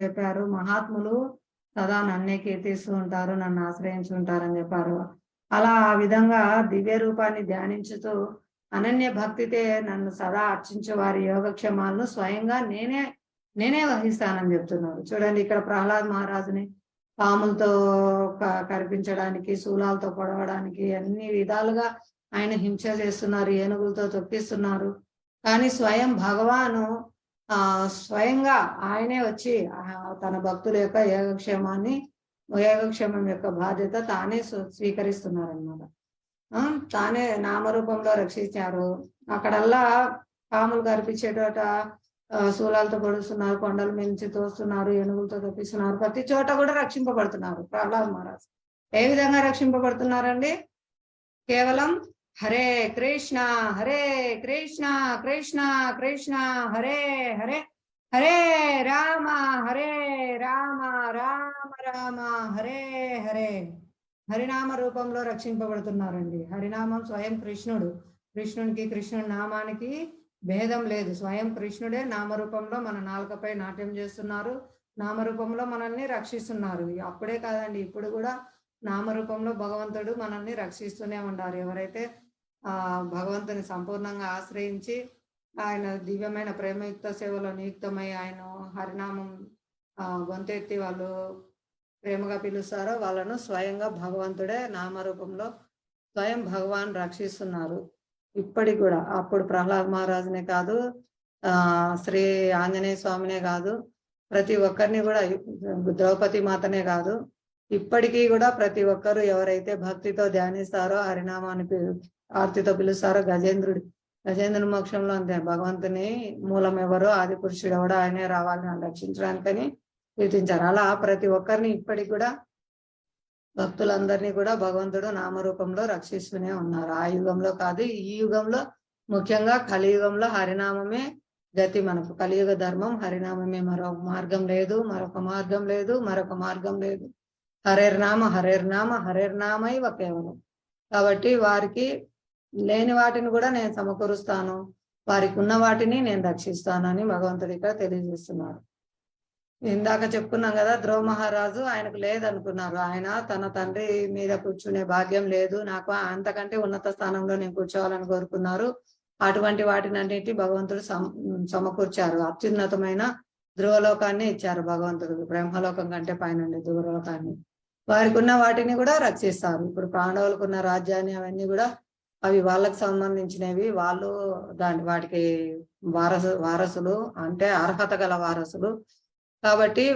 చెప్పారు. మహాత్ములు సదా నన్నే కీర్తిస్తూ ఉంటారు నన్ను ఆశ్రయించుంటారని చెప్పారు. అలా ఆ విధంగా దివ్య రూపాన్ని ధ్యానించుతూ అనన్య భక్తితే నన్ను సదా అర్చించే వారి యోగక్షేమాలను స్వయంగా నేనే నేనే వహిస్తానని చెప్తున్నారు. చూడండి ఇక్కడ ప్రహ్లాద్ మహారాజుని పాములతో కనిపించడానికి కరిపించడానికి శూలాలతో పొడవడానికి అన్ని విధాలుగా ఆయన హింస చేస్తున్నారు ఏనుగులతో తొక్కిస్తున్నారు. కానీ స్వయం భగవాను ఆ స్వయంగా ఆయనే వచ్చి తన భక్తుల యొక్క యోగక్షేమాన్ని యోగక్షేమం యొక్క బాధ్యత తానే స్వీకరిస్తున్నారనమాట స్వీకరిస్తున్నారన్నమాట. ఆ, తానే నామరూపంలో రక్షించారు. అక్కడల్లా పాములు కనిపించేటట శూలాలతో పొడుస్తున్నారు కొండల మించి తోస్తున్నారు ఏనుగులతో తప్పిస్తున్నారు ప్రతి చోట కూడా రక్షింపబడుతున్నారు. ప్రహ్లాద్ మహారాజ్ ఏ విధంగా రక్షింపబడుతున్నారండి? కేవలం హరే కృష్ణ హరే కృష్ణ కృష్ణ కృష్ణ హరే హరే హరే రామ హరే రామ రామ రామ హరే హరే. హరినామ రూపంలో రక్షింపబడుతున్నారండి. హరినామం స్వయం కృష్ణుడు. కృష్ణునికి కృష్ణుడి నామానికి భేదం లేదు. స్వయం కృష్ణుడే నామరూపంలో మన నాలుకపై నాట్యం చేస్తున్నారు. నామరూపంలో మనల్ని రక్షిస్తున్నారు. అప్పుడే కాదండి ఇప్పుడు కూడా నామరూపంలో భగవంతుడు మనల్ని రక్షిస్తూనే ఉంటారు ఎవరైతే భగవంతుని సంపూర్ణంగా ఆశ్రయించి ఆయన దివ్యమైన ప్రేమయుక్త సేవలో నియుక్తమై ఆయన హరినామం ఆ గొంతెత్తి వాళ్ళు ప్రేమగా పిలుస్తారో వాళ్ళను స్వయంగా భగవంతుడే నామరూపంలో స్వయం భగవాన్ రక్షిస్తున్నారు. ఇప్పటికి కూడా అప్పుడు ప్రహ్లాద్ మహారాజునే కాదు ఆ శ్రీ ఆంజనేయ స్వామినే కాదు ప్రతి ఒక్కరిని కూడా ద్రౌపది మాతనే కాదు ఇప్పటికీ కూడా ప్రతి ఒక్కరు ఎవరైతే భక్తితో ధ్యానిస్తారో హరినామాన్ని పి- ఆర్తితో పిలుస్తారు గజేంద్రుడు. గజేంద్రుని మోక్షంలో అంతే. భగవంతుని మూలం ఎవరో ఆది పురుషుడు ఎవడో ఆయనే రావాలని రక్షించడానికని కీర్తించారు అలా ప్రతి ఒక్కరిని ఇప్పటికి కూడా భక్తులందరినీ కూడా భగవంతుడు నామరూపంలో రక్షిస్తూనే ఉన్నారు. ఆ యుగంలో కాదు ఈ యుగంలో ముఖ్యంగా కలియుగంలో హరినామమే గతి మనకు. కలియుగ ధర్మం హరినామమే. మరొక మార్గం లేదు మరొక మార్గం లేదు మరొక మార్గం లేదు. హరేర్నామ హరేర్నామ హరేర్నామైవ కేవలం. కాబట్టి వారికి లేని వాటిని కూడా నేను సమకూరుస్తాను. వారికి ఉన్న వాటిని నేను రక్షిస్తాను అని భగవంతుడి ఇక్కడ తెలియజేస్తున్నాడు. ఇందాక చెప్పుకున్నాం కదా ధ్రువ మహారాజు ఆయనకు లేదనుకున్నారు. ఆయన తన తండ్రి మీద కూర్చునే భాగ్యం లేదు. నాకు అంతకంటే ఉన్నత స్థానంలో నేను కూర్చోవాలని కోరుకున్నారు. అటువంటి వాటిని అన్నిటి భగవంతుడు సమ సమకూర్చారు. అత్యున్నతమైన ధ్రువలోకాన్ని ఇచ్చారు భగవంతుడు. బ్రహ్మలోకం కంటే పైన ధ్రువలోకాన్ని వారికి ఉన్న వాటిని కూడా రక్షిస్తారు. ఇప్పుడు పాండవులకు ఉన్న రాజ్యాన్ని అవన్నీ కూడా అవి వాళ్ళకి సంబంధించినవి వాళ్ళు దాని వాటికి వారసు వారసులు అంటే అర్హత గల వారసులు. కాబట్టి